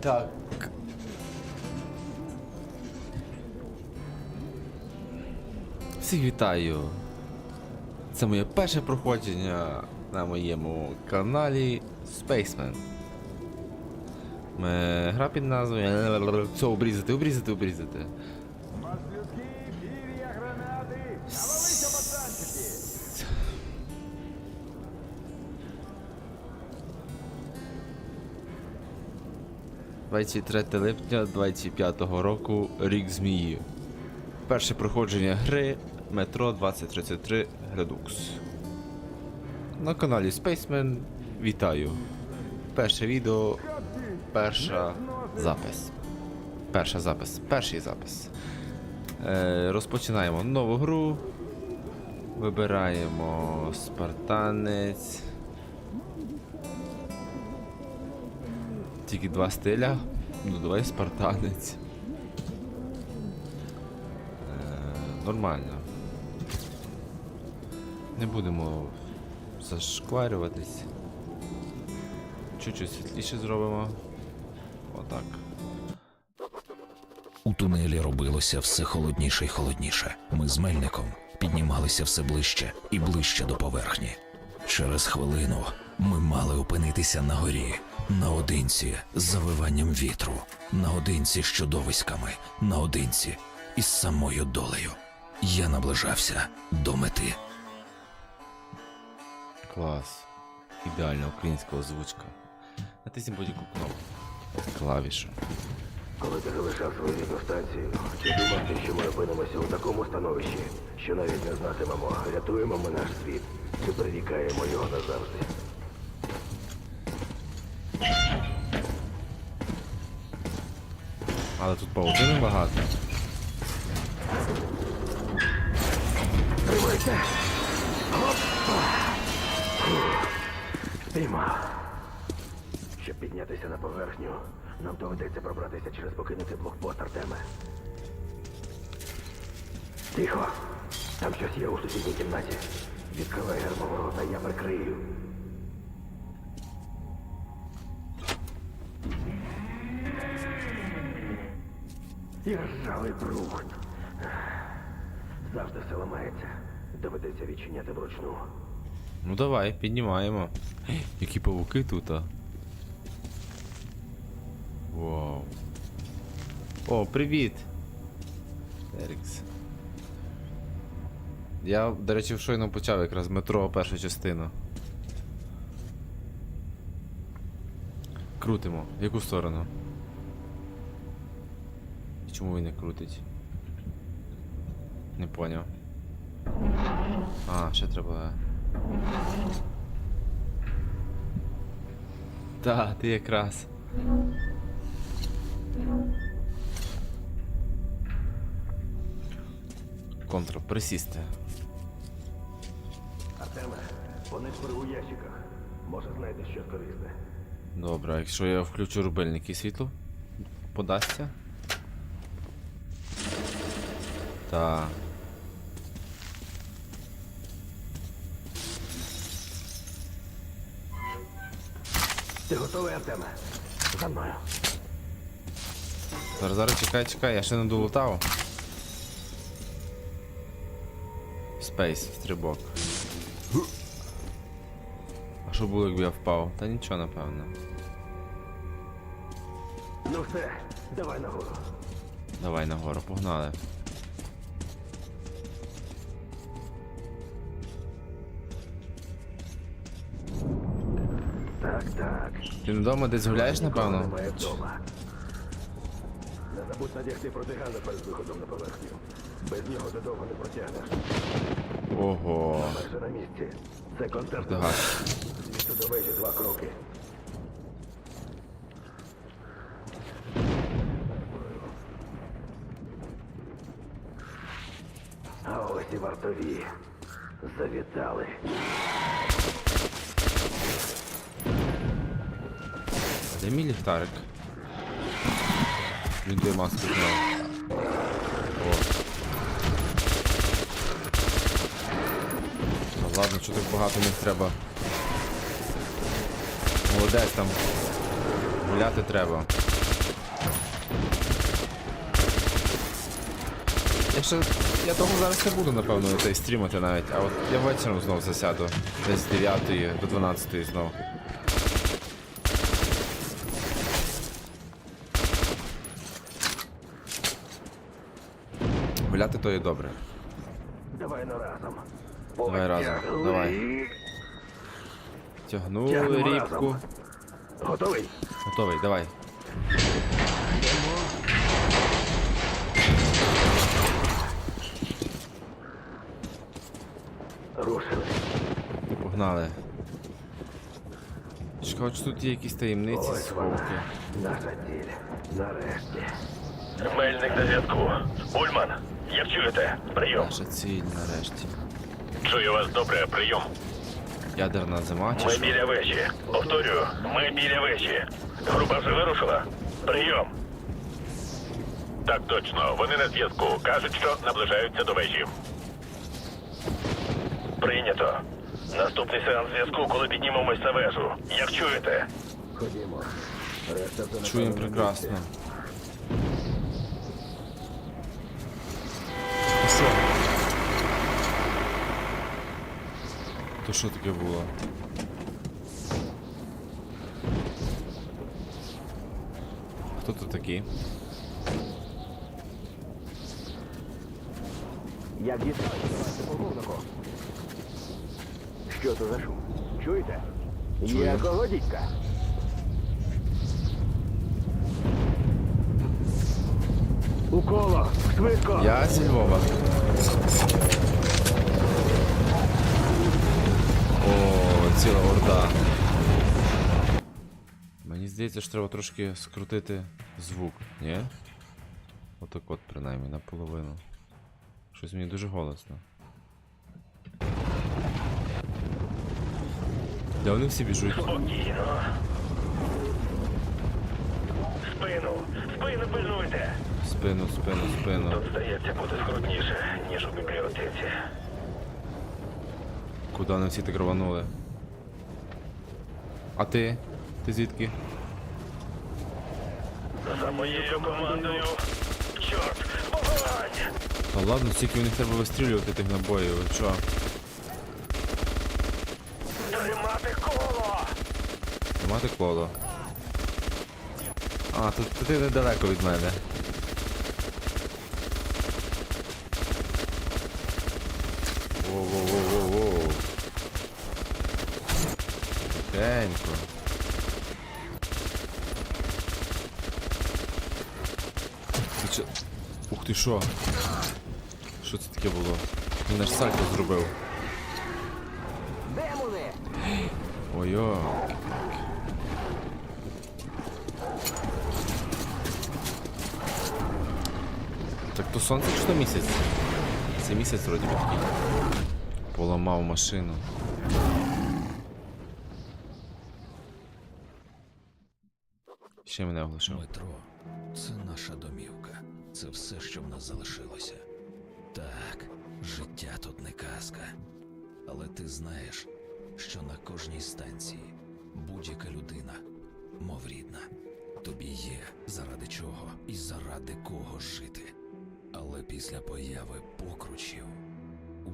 Так. Всіх вітаю! Це моє перше проходження на моєму каналі Spaceman. Е, Гра під назвою. Все, обрізати, обрізати, обрізати. 23 липня 25 року рік змії. Перше проходження гри Метро 2033 Redux. На каналі Spaceman вітаю. Перше відео, перша запис. Перша запис, перший запис. Е, розпочинаємо нову гру. Вибираємо спартанець. Тільки два стиля. Ну давай спартанець. Е, нормально. Не будемо зашкварюватись. Чуть-чуть світліше зробимо. Отак. У тунелі робилося все холодніше й холодніше. Ми з мельником піднімалися все ближче і ближче до поверхні. Через хвилину ми мали опинитися на горі, наодинці з завиванням вітру, наодинці з чудовиськами, наодинці із самою долею. Я наближався до мети. Клас. Ідеальна українська озвучка. Натисніть будь-яку кнопку. Клавішу. Коли ти залишав свою рідну станцію, чи думав ти, що ми опинимося у такому становищі, що навіть не знатимемо, рятуємо ми наш світ, чи прирікаємо його назавжди. Але тут паутини багато. Тримайся! Опа! Фух. Щоб піднятися на поверхню, нам доведеться пробратися через покинутий блокпост Артеме. Тихо! Там щось є у сусідній кімнаті. Відкривай гермоворота, я прикрию. І ржавий брухт. Завжди все ламається. Доведеться відчиняти вручну. Ну давай, піднімаємо. Які павуки тут, а. Вау. О, привіт! Ерікс. Я, до речі, щойно почав якраз метро першу частину. Крутимо. В яку сторону? Чому він не крутить? Не поняв. А, ще треба. Та, ти якраз. Контр, присісти. Артеме, вони шпори у ящиках. Може знайдеш щось корисне. Добре, якщо я включу рубельник і світло подасться. Та. Ти готовий, Артеме? За мною. Зараз, зараз чекай, чекай, я ще не долутав. Спейс, стрибок. А що було, якби я впав? Та нічого, напевно. Ну все, давай нагору. Давай нагору, погнали. Так, так. Ти вдома десь гуляєш, напевно? Не забудь надягти протигани перед виходом на поверхню. Без нього ти довго не протягнеш. Ого. Майже на місці. Це концерт. Звідси до вежі два кроки. А ось і вартові. Завітали. Де мій ліхтарик? Він той маску зняв. О. Ну ладно, що так багато не треба. Молодець там. Гуляти треба. Я ще... Я того зараз не буду, напевно, цей стрімати навіть, а от я вечором знову засяду. Десь з 9 до 12 знову. Гуляти то і добре. Давай на разом. Давай разом, давай. Тягнули Тягнемо рібку. разом. Готовий? Готовий, давай. Рушили. Погнали. Чекав, чи тут є якісь таємниці, Ось вона. сховки. Наша ціль. Нарешті. Мельник на зв'язку. Ульман, як чуєте? Прийом. Наша ціль нарешті. Чую вас добре, прийом. Ядерна зима чи Ми що? біля вежі. Повторюю, ми біля вежі. Група вже вирушила. Прийом. Так точно, вони на зв'язку. Кажуть, що наближаються до вежі. Прийнято. Наступний сеанс зв'язку, коли піднімемось на вежу. Як чуєте? Ходімо. Чуємо прекрасно. То що таке було? Хто тут такий? Як дістатися, полковнику? Що це за шум? Чуєте? Чую. Якого дідька? У коло! Швидко! Я зі Львова. Ціла орда. Мені здається, що треба трошки скрутити звук, ні? Отак от, принаймні, наполовину. Щось мені дуже голосно. Де вони всі біжуть? Спокійно. Спину, спину пильнуйте. Спину, спину, спину. Тут здається буде скрутніше, ніж у бібліотеці. Куди вони всі так рванули? А ти? Ти звідки? За моєю командою. Чорт, вогонь! Та ладно, стільки в них треба вистрілювати тих набоїв, ви чо? Тримати коло! Мати коло. А, тут ти недалеко від мене. Воу-воу-воу-воу-воу. Тихенько. Ти чо? Ух ти що? Що це таке було? Він аж сальто зробив. Ой-ой. Так то сонце чи то місяць? Це місяць вроді такий. Поламав машину. Ще мене оглушив. Метро це наша домівка. Це все, що в нас залишилося. Так, життя тут не казка. Але ти знаєш, що на кожній станції будь-яка людина, мов рідна, тобі є заради чого і заради кого жити. Але після появи покручів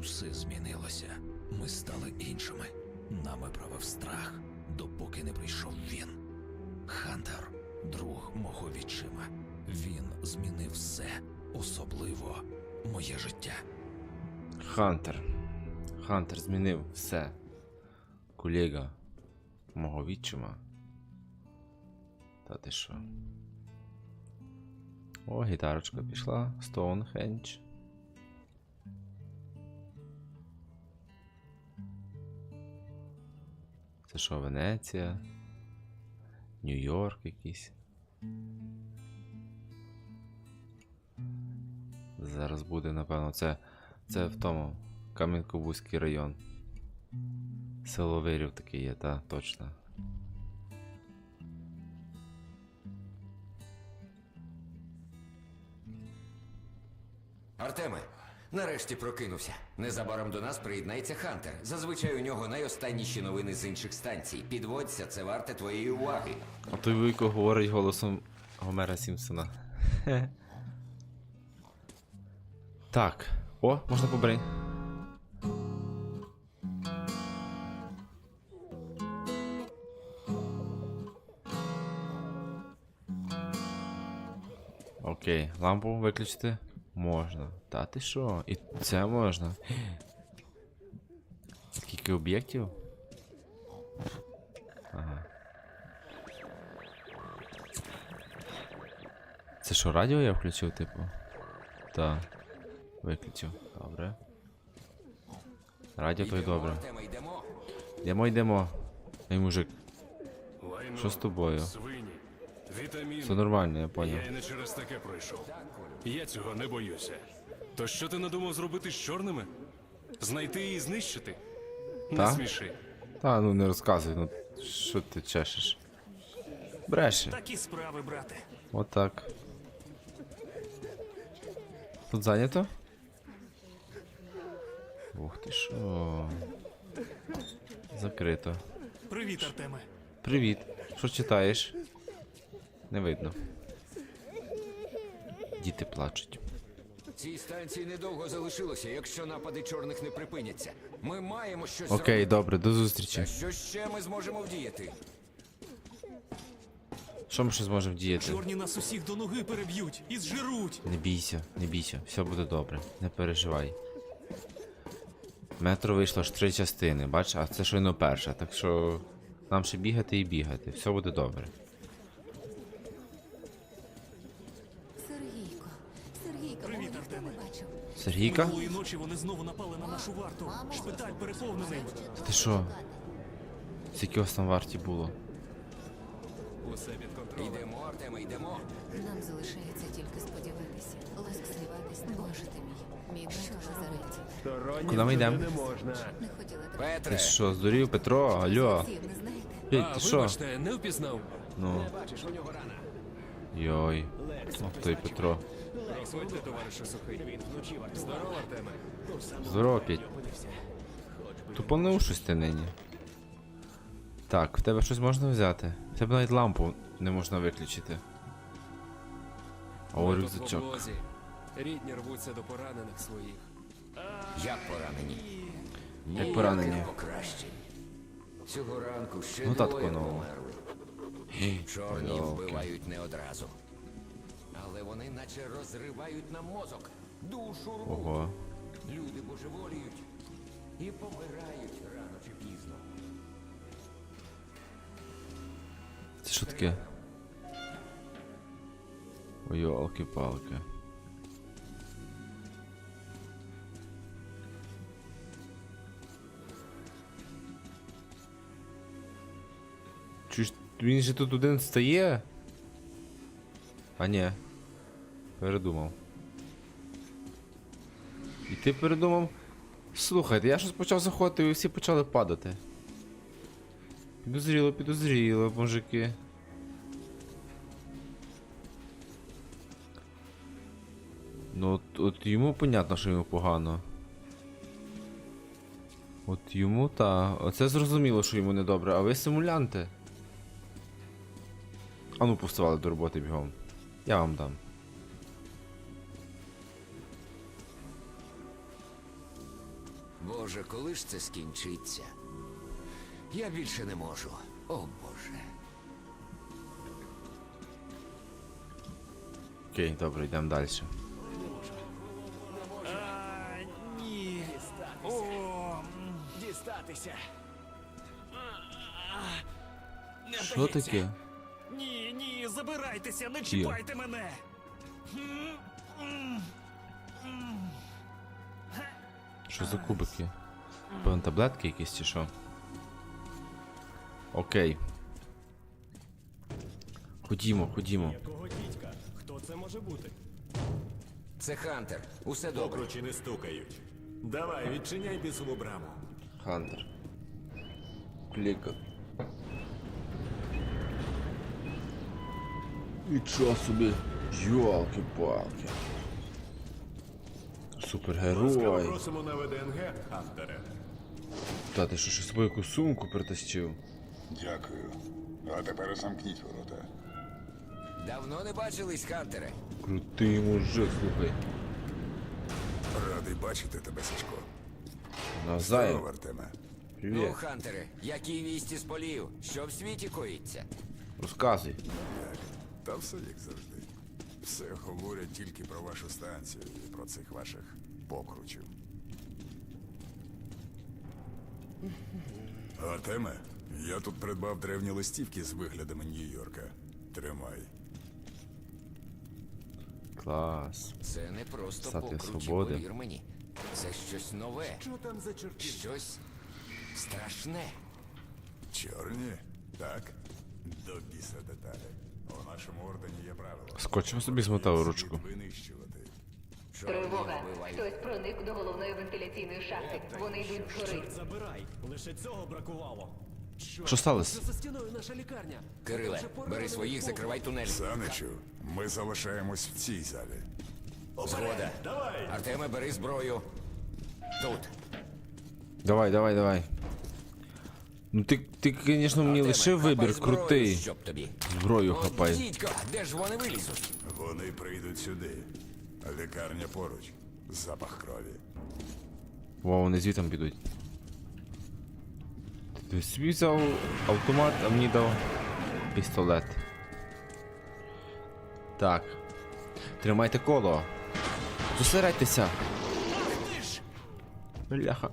усе змінилося. Ми стали іншими. Нами правив страх, допоки не прийшов змінив все, особливо моє життя. Хантер. Хантер змінив все. Колега мого відчима. Та ти що? О, гітарочка пішла. Стоунхендж. Це що, Венеція? Нью-Йорк якийсь. Зараз буде, напевно, це, це в тому Кам'янко-Бузький район. Село Вирів таке є, та, точно. Артеме, нарешті прокинувся. Незабаром до нас приєднається Хантер. Зазвичай у нього найостанніші новини з інших станцій. Підводься, це варте твоєї уваги. А той вуйко говорить голосом Гомера Сімпсона. Так. О, можна побрей. Окей, лампу виключити можна. Та ти що? І це можна. Скільки об'єктів? Ага. Це що, радіо я включив, типу? Так. Виключив. Добре. Радіо то й добре. Йдемо. Йдемо, йдемо. Ей, мужик, що з тобою? свині, вітаміни. Все нормально, я Я поняв. і не через таке пройшов. Я цього не боюся. То що ти надумав зробити з чорними? Знайти і знищити? Не Та? сміши. Та, ну не розказуй, ну що ти чешеш? Бреше. Такі справи, брате. Отак. Тут зайнято? Ух ти що. Закрито. Привіт, Артеме. Привіт. Що читаєш? Не видно. Діти плачуть. Цій станції недовго залишилося, якщо напади чорних не припиняться. Ми маємо щось Окей, зробити. добре, до зустрічі. Та Що ще ми зможемо вдіяти? Що ми ще зможемо вдіяти? Чорні нас усіх до ноги переб'ють і зжируть. Не бійся, не бійся, все буде добре, не переживай. Метро вийшло ж три частини, бач, а це щойно перша, так що нам ще бігати і бігати, все буде добре. Сергійко, Сергійко, Привіт, мене ніхто Артеме. не бачив. Сергійка? Минулої ночі вони знову напали на нашу варту. Шпиталь переповнений. Ти що? Скільки вас там варті було? Йдемо, Артеме, йдемо. Нам залишається тільки сподіватися. Ласкаватись не можете мій. Мій брат у лазареті. Стороннім Куди ми йдемо? не хотіла тебе. Ти Петре, що, здурів, Петро? Алло? Всіх не знаєте? Петь, ти що? не впізнав. Ну. Йой. Ох той Петро. Здорово, Петь. Тупанув щось ти нині. Так, в тебе щось можна взяти. В тебе навіть лампу не можна виключити. О, рюкзачок. Рідні рвуться до поранених своїх. як поранені? Як поранені? Покращень. Цього ранку ще Ну, татко, двоє ну. померли. Чорні йолки. вбивають не одразу. Але вони наче розривають нам мозок, душу рвуть. Ого. Люди божеволіють і помирають рано чи пізно. Це що таке? Ой, йолки-палки. Він же тут один стає? А ні. Передумав. І ти передумав? Слухайте, я щось почав заходити і всі почали падати. Підозріло, підозріло, мужики. Ну от, от йому понятно, що йому погано. От йому та. Оце зрозуміло, що йому недобре, а ви симулянти. А ну повставали до роботи бігом. Я вам дам. Боже, коли ж це скінчиться? Я більше не можу. О Боже. Окей, добре, йдемо далі. А, ні. О, Дістатися. Що таке? Забирайтеся, не Є. чіпайте мене. Що за кубики? Певно, таблетки якісь чи що? Окей. Ходімо, ходімо. Дідька? Хто це може бути? Це Хантер. Усе добре. Покручі не стукають. Давай, відчиняй бісову браму. Хантер. Кліка. Нічого собі. Супергерой. Просимо на ВДНГ, Хантере. Та ти що, ще собою яку сумку притащив? Дякую. А тепер замкніть ворота. Давно не бачились, Хантере. Крутий мужик, слухай. Радий бачити тебе, Сашко. Навзаєм. Здорово, Артеме. Ну, Привіт. Хантере, які вісті з полів? Що в світі коїться? Розказуй. Та все як завжди. Все говорять тільки про вашу станцію і про цих ваших покручів. Артеме, я тут придбав древні листівки з виглядами Нью-Йорка. Тримай. Клас. Це не просто Статуя покручі, свободи. повір мені. Це щось нове, Що там за чорти? щось страшне. Чорні? Так? До біса деталі. У нашому ордені є правило. Скотчем собі змотав ручку. Тривога. Хтось проник до головної вентиляційної шахти. Вони йдуть згори. Забирай. Лише цього бракувало. Що сталося? за стіною наша лікарня. Кириле, бери своїх, закривай тунель. Саничу, ми залишаємось в цій залі. Згода. Артеме, бери зброю. Тут. Давай, давай, давай. Ну ти, ти, звісно, мені Артеме, лишив вибір крутий. Щоб тобі. Зброю хапай. дідько, де ж вони вилізуть? Вони прийдуть сюди. Лікарня поруч. Запах крові. Вау, вони звітом підуть. Ти собі взяв автомат, а мені дав пістолет. Так. Тримайте коло. Зосередьтеся. Бляха.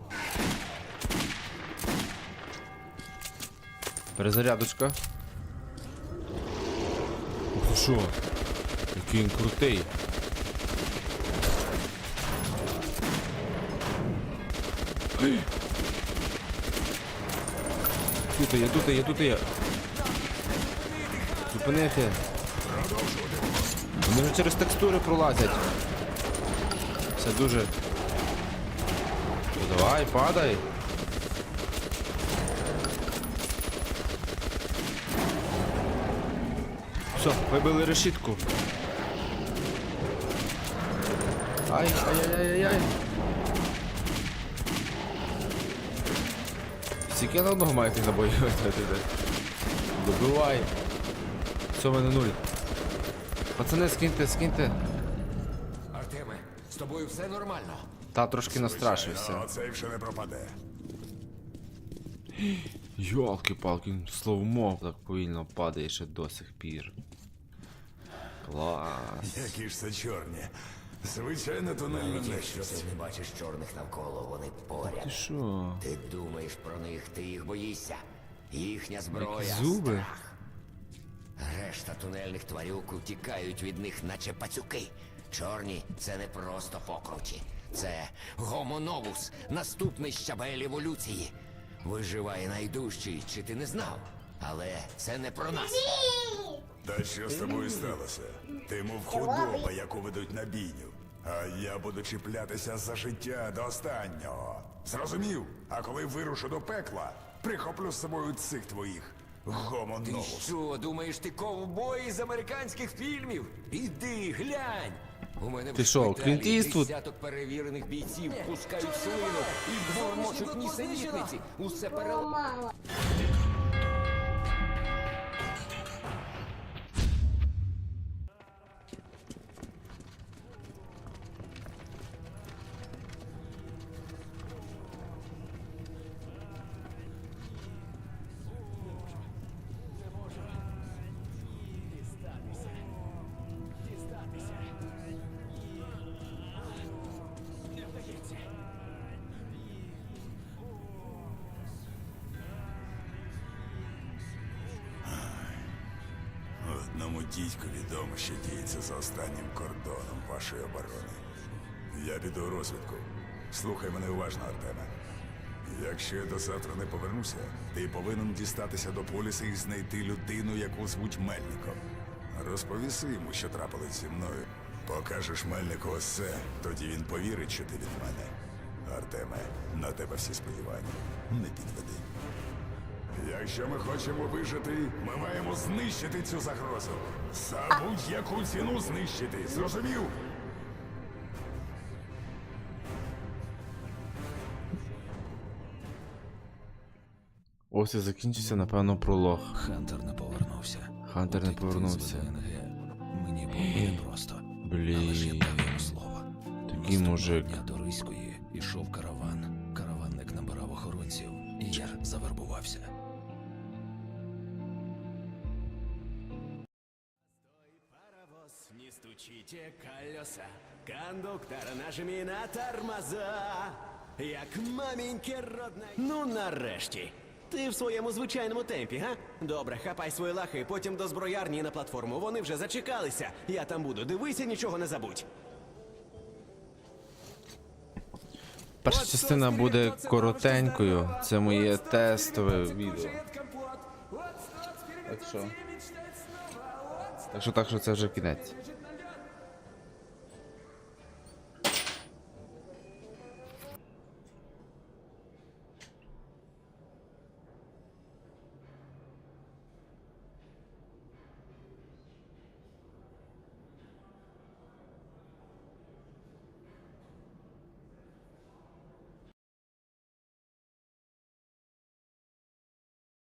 Перезарядочка. Ти що? Який він крутий. Тут я, тут я, тут я. Зупинити. Вони вже через текстури пролазять. Все дуже. Ну, давай, падай. Все, вибили решітку. Ай, ай, ай, ай, ай. Скільки я на одного маю тих набоїв? Добивай. Все, в мене нуль. Пацани, скиньте, скиньте. Артеме, з тобою все нормально. Та трошки настрашився. А цей вже не пропаде. Йолки-палки, словмо так повільно падає ще до сих пір. Клас. Які ж це чорні. Звичайно, тунельна Що нечисть. ти не бачиш чорних навколо, вони Ти поряд. що? Ти думаєш про них, ти їх боїшся. Їхня зброя. Які зуби? страх. Решта тунельних тварюк утікають від них, наче пацюки. Чорні це не просто покручі. Це гомоновус, наступний щабель еволюції. Виживає найдужчий, чи ти не знав? Але це не про нас. Та що з тобою сталося? Ти мов худоба, яку ведуть на бійню. А я буду чіплятися за життя до останнього. Зрозумів? А коли вирушу до пекла, прихоплю з собою цих твоїх Ти гомоновус. що, думаєш, ти ковбой з американських фільмів? Іди, глянь! У мене Ти що, шпиталі Клінт Іствуд? десяток перевірених бійців пускають слину і бормочуть нісенітниці. Усе переламано. Одному дідьку відомо, що діється за останнім кордоном вашої оборони. Я піду у розвідку. Слухай мене уважно, Артеме. Якщо я до завтра не повернуся, ти повинен дістатися до поліса і знайти людину, яку звуть Мельником. Розповіси йому, що трапилось зі мною. Покажеш Мельнику це, тоді він повірить, що ти від мене. Артеме, на тебе всі сподівання. Не підведи. Якщо ми хочемо вижити, ми маємо знищити цю загрозу. За будь-яку ціну знищити. Зрозумів? Ось і закінчився, напевно, пролог. Хантер не повернувся. Хантер не повернувся. Мені було непросто. Але ж я Блін. дав йому слово. Тобі мужик. дня до Ризької ішов караван. Караванник набирав охоронців, і я завербувався. Колеса, кондуктор нажмі на тормоза, як маменьки родна. Ну нарешті. Ти в своєму звичайному темпі, га? Добре, хапай свої лахи, потім до зброярні на платформу. Вони вже зачекалися. Я там буду. Дивися, нічого не забудь. Перша частина буде коротенькою. Це моє тестове відео. Так що. Так що так що це вже кінець.